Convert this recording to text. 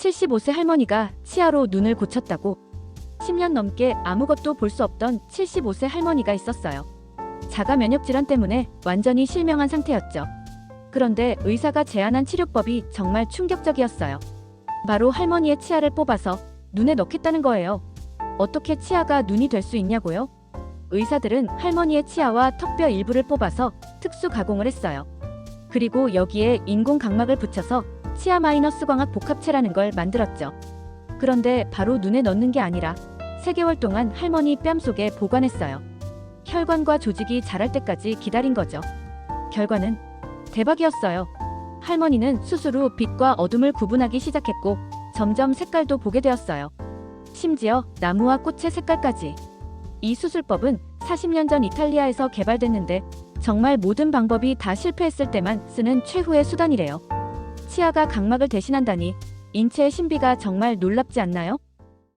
75세 할머니가 치아로 눈을 고쳤다고 10년 넘게 아무것도 볼 수 없던 75세 할머니가 있었어요. 자가 면역 질환 때문에 완전히 실명한 상태였죠. 그런데 의사가 제안한 치료법이 정말 충격적이었어요. 바로 할머니의 치아를 뽑아서 눈에 넣겠다는 거예요. 어떻게 치아가 눈이 될 수 있냐고요? 의사들은 할머니의 치아와 턱뼈 일부를 뽑아서 특수 가공을 했어요. 그리고 여기에 인공 각막을 붙여서 치아 마이너스 광학 복합체라는 걸 만들었죠. 그런데 바로 눈에 넣는 게 아니라 3개월 동안 할머니 뺨 속에 보관했어요. 혈관과 조직이 자랄 때까지 기다린 거죠. 결과는 대박이었어요. 할머니는 수술 후 빛과 어둠을 구분하기 시작했고 점점 색깔도 보게 되었어요. 심지어 나무와 꽃의 색깔까지. 이 수술법은 40년 전 이탈리아에서 개발됐는데 정말 모든 방법이 다 실패했을 때만 쓰는 최후의 수단이래요. 치아가 각막을 대신한다니 인체의 신비가 정말 놀랍지 않나요?